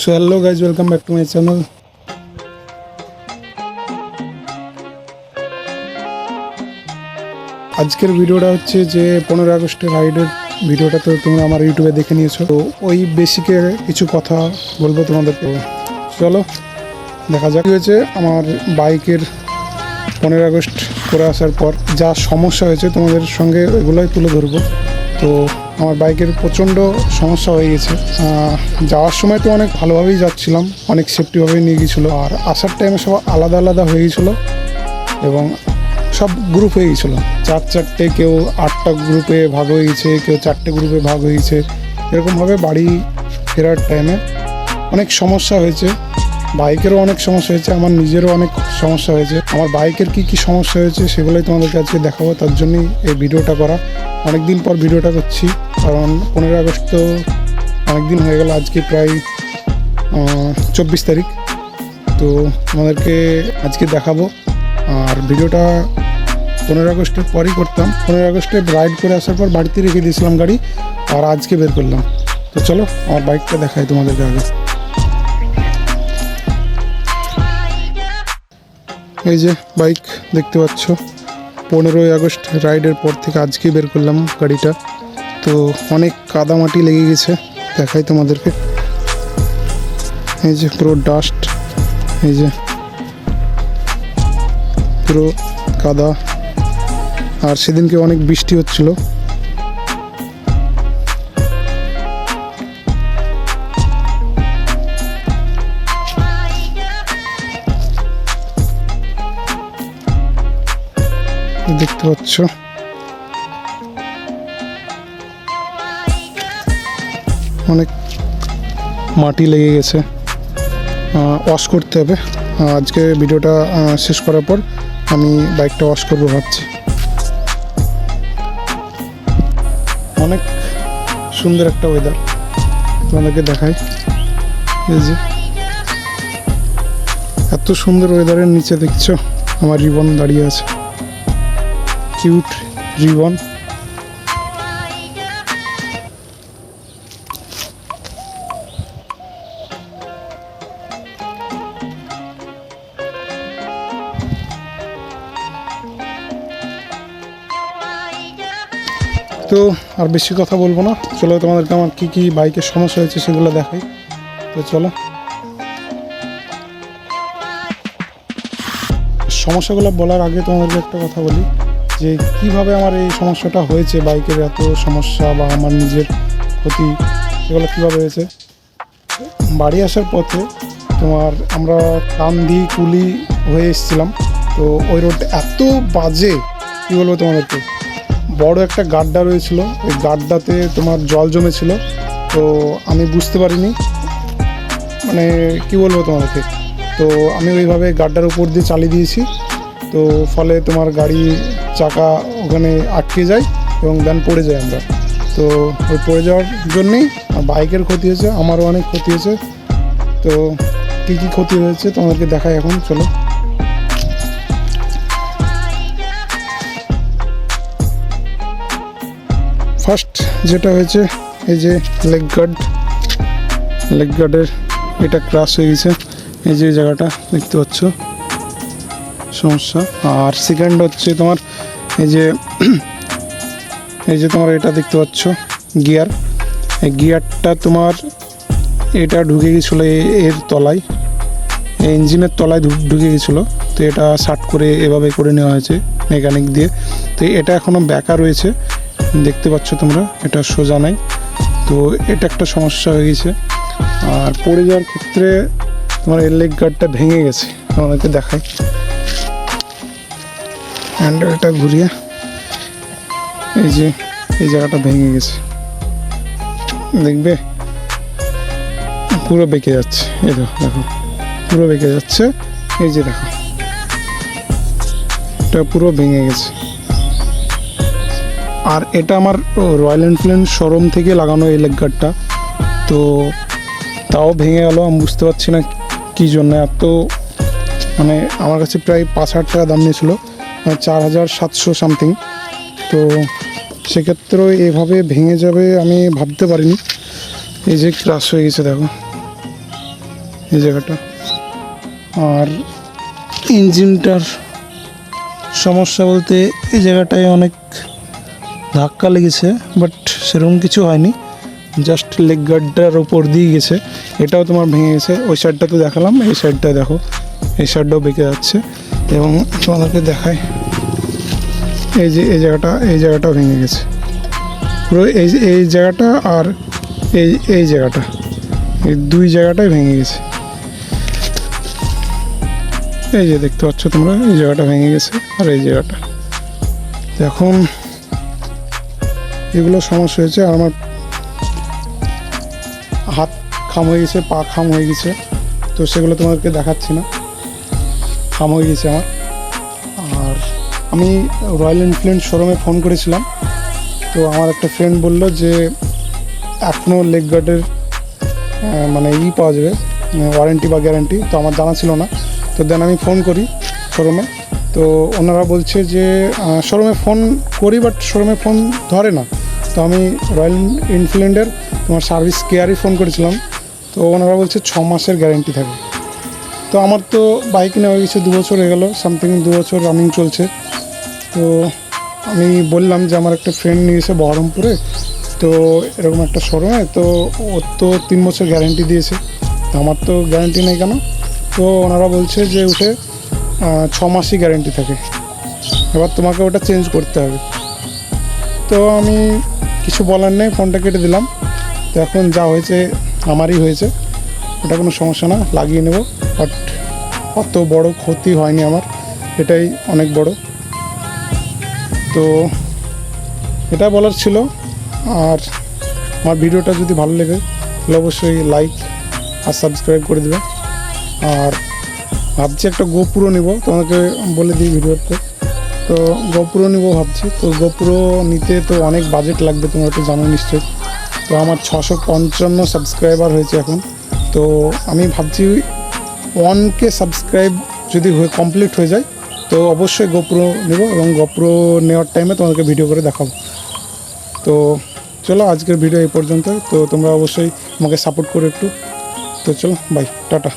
So hello guys welcome back to my channel আজকের ভিডিওটা হচ্ছে যে পনেরো আগস্টের রাইডের ভিডিওটা তো তোমরা আমার ইউটিউবে দেখে নিয়েছো। তো ওই বেসিকে কিছু কথা বলব তোমাদেরকে। চলো, দেখা যাক। হয়েছে, আমার বাইকের পনেরো আগস্ট করে আসার পর যা সমস্যা হয়েছে তোমাদের সঙ্গে ওইগুলোই তুলে ধরবো। তো আমার বাইকের প্রচণ্ড সমস্যা হয়ে গেছে। যাওয়ার সময় তো অনেক ভালোভাবেই যাচ্ছিলাম, অনেক সেফটিভাবেই নিয়ে গিয়েছিল। আর আসার টাইমে সব আলাদা আলাদা হয়ে গেছিল এবং সব গ্রুপ হয়ে গেছিল চার চারটে কেউ আটটা গ্রুপে ভাগ হয়ে গেছে কেউ চারটে গ্রুপে ভাগ হয়ে গেছে এরকমভাবে বাড়ি ফেরার টাইমে অনেক সমস্যা হয়েছে। বাইকেরও অনেক সমস্যা হয়েছে, আমার নিজেরও অনেক সমস্যা হয়েছে। আমার বাইকের কি কি সমস্যা হয়েছে সেগুলোই তোমাদেরকে আজকে দেখাবো, তার জন্যই এই ভিডিওটা করা। অনেক দিন পর ভিডিওটা করছি, কারণ পনেরোই আগস্ট তো অনেক দিন হয়ে গেল, আজকে প্রায় চব্বিশ তারিখ। তো তোমাদেরকে আজকে দেখাবো, আর ভিডিওটা পনেরো আগস্টের পরই করতাম। পনেরো আগস্টে রাইড করে আসার পর বাড়িতে রেখে দিয়েছিলাম গাড়ি, আর আজকে বের করলাম। তো চলো, আমার বাইকটা দেখাই তোমাদেরকে আগে। এই যে বাইক দেখতে পাচ্ছ। পনেরোই আগস্ট রাইডের পর থেকে আজকে বের করলাম গাড়িটা। তো অনেক কাদামাটি লেগে গেছে, দেখাই তোমাদেরকে। এই যে পুরো ডাস্ট এই যে পুরো কাদা। আর সেদিনকে অনেক বৃষ্টি হচ্ছিল। দেখতে পাচ্ছ? অনেক মাটি লেগে গেছে। ওয়াশ করতে হবে। আজকে ভিডিওটা শেষ করার পর আমি বাইকটা ওয়াশ করব ভাবছি। অনেক সুন্দর একটা ওয়েদার তোমাদেরকে দেখাই। যে, এত সুন্দর ওয়েদারের নিচে দেখছ? আমার রিবন দাঁড়িয়ে আছে। কিউট রিবন তো আর বেশি কথা বলব না। চলো তোমাদেরকে আমার কী কী বাইকের সমস্যা হয়েছে সেগুলো দেখাই। তো চলো। সমস্যাগুলো বলার আগে তোমাদেরকে একটা কথা বলি। যে কীভাবে আমার এই সমস্যাটা হয়েছে, বাইকের এত সমস্যা বা আমার নিজের ক্ষতি, এগুলো কীভাবে হয়েছে? বাড়ি আসার পথে তোমার আমরা কান্দি কুলি হয়ে এসেছিলাম। তো ওই রোডটা এত বাজে, কী বলব তোমাদেরকে? বড় একটা গাড্ডা রয়েছিল, ওই গাড্ডাতে তোমার জল জমেছিল। তো আমি বুঝতে পারিনি মানে কি বলব তোমাদেরকে? তো আমি ওইভাবে গাড্ডার উপর দিয়ে চালিয়ে দিয়েছি। তো ফলে তোমার গাড়ি চাকা ওখানে আটকে যায় এবং দেন পড়ে যায় আমরা। তো ওই পড়ে যাওয়ার জন্যেই বাইকের ক্ষতি হয়েছে, আমারও অনেক ক্ষতি হয়েছে। তো কী কী ক্ষতি হয়েছে তোমাদেরকে দেখাই এখন, চলো। ফার্স্ট যেটা হয়েছে, এই যে লেগ গার্ড লেগ গার্ডের এটা ক্রাশ হয়ে গেছে। এই যে জায়গাটা দেখতে পাচ্ছ। সমস্যা। আর সেকেন্ড হচ্ছে তোমার এই যে এই যে তোমার এটা দেখতে পাচ্ছ গিয়ার এই গিয়ারটা তোমার এটা ঢুকে গেছিল এর তলায়। ইঞ্জিনের তলায় ঢুকে গেছিল। তো এটা শার্ট করে এভাবে করে নেওয়া হয়েছে মেকানিক দিয়ে। তো এটা এখনও ব্যাকা রয়েছে। দেখতে পাচ্ছ তোমরা, এটা সোজা নাই। তো এটা একটা সমস্যা হয়ে গেছে। আর পড়ে যাওয়ার ক্ষেত্রে তোমার এর লেগ গার্ডটা ভেঙে গেছে। আমাদেরকে দেখাই। হ্যান্ডেলটা ঘুরিয়ে এই যে এই জায়গাটা ভেঙে গেছে। দেখবে? পুরো বেঁকে যাচ্ছে। এই দেখো দেখো। পুরো বেঁকে যাচ্ছে। এই যে দেখো। এটা পুরো ভেঙে গেছে। আর এটা আমার রয়্যাল এনফিল্ড শোরুম থেকে লাগানো এই লেগ গার্ডটা তো তাও ভেঙে গেল। আমি বুঝতে পারছি না কী জন্য। এত মানে আমার কাছে প্রায় পাঁচ হাজার টাকা দাম নিয়েছিল। চার হাজার সাতশো সামথিং তো সেক্ষেত্রেও এভাবে ভেঙে যাবে আমি ভাবতে পারিনি। এই যে ক্রাশ হয়ে গেছে দেখো। এই জায়গাটা। আর ইঞ্জিনটার সমস্যা বলতে এই জায়গাটায় অনেক ধাক্কা লেগেছে বাট সেরকম কিছু হয়নি। জাস্ট লেগ গার্ডটার উপর দিয়ে গেছে। এটাও তোমার ভেঙে গেছে। ওই সাইডটা তো দেখালাম। এই সাইডটা দেখো। এই সাইডটাও বেঁকে যাচ্ছে। এবং তোমাদেরকে দেখায় এই যে, এই জায়গাটা এই জায়গাটা ভেঙে গেছে। পুরো এই এই জায়গাটা আর এই এই জায়গাটা, এই দুই জায়গাটাই ভেঙে গেছে। এই যে দেখতে পাচ্ছ তোমরা, এই জায়গাটা ভেঙে গেছে আর এই জায়গাটা। এখন এগুলো সমস্যা হয়েছে, আর আমার হাত খাম হয়ে গেছে, পা খাম হয়ে গেছে, তো সেগুলো তোমাদেরকে দেখাচ্ছি না। খাম হয়ে গেছে আমার। আর আমি রয়্যাল এনফিল্ড শোরুমে ফোন করেছিলাম। তো আমার একটা ফ্রেন্ড বলল যে এখনও লেগ গার্ডের মানে ই পাওয়া যাবে ওয়ারেন্টি বা গ্যারান্টি, তো আমার জানা ছিল না। তো দেন আমি ফোন করি শোরুমে। তো ওনারা বলছে যে শোরুমে ফোন করি, বাট শোরুমে ফোন ধরে না। তো আমি রয়্যাল এনফিল্ডের তোমার সার্ভিস কেয়ারই ফোন করেছিলাম। তো ওনারা বলছে ছ মাসের গ্যারেন্টি থাকে তো আমার তো বাইক নেওয়া গেছে দু বছর হয়ে গেল সামথিং দু বছর রানিং চলছে। তো আমি বললাম যে আমার একটা ফ্রেন্ড নিয়েছে বহরমপুরে, তো এরকম একটা শোরুমে তো ওর তো তিন বছর গ্যারেন্টি দিয়েছে। তো আমার তো গ্যারেন্টি নেই কেন? তো ওনারা বলছে যে উঠে ছ মাসই গ্যারেন্টি থাকে। এবার তোমাকে ওটা চেঞ্জ করতে হবে। তো আমি কিছু বলার নেই ফোনটা কেটে দিলাম। তো এখন যা হয়েছে, আমারই হয়েছে। ওটা কোনো সমস্যা না, লাগিয়ে নেব। বাট অত বড় ক্ষতি হয়নি আমার, এটাই অনেক বড়। তো এটা বলার ছিল। আর আমার ভিডিওটা যদি ভালো লেগে, তাহলে অবশ্যই লাইক আর সাবস্ক্রাইব করে দেবে। আর ভাবছি একটা গোপুরো নেব, তোমাকে বলে দিই ভিডিওতে। তো গোপুরো নিব ভাবছি। তো গোপুরো নিতে তো অনেক বাজেট লাগবে, তোমরা তো জানো নিশ্চয়ই। তো আমার ছশো পঞ্চান্ন সাবস্ক্রাইবার হয়েছে এখন। তো আমি ভাবছি ওয়ানকে সাবস্ক্রাইব যদি হয়ে কমপ্লিট হয়ে যায়, তো অবশ্যই গোপ্রো নেব এবং গোপ্রো নেওয়ার টাইমে তোমাদেরকে ভিডিও করে দেখাবো। তো চলো আজকের ভিডিও এই পর্যন্ত, তো তোমরা অবশ্যই আমাকে সাপোর্ট করো একটু। তো চলো বাই টাটা।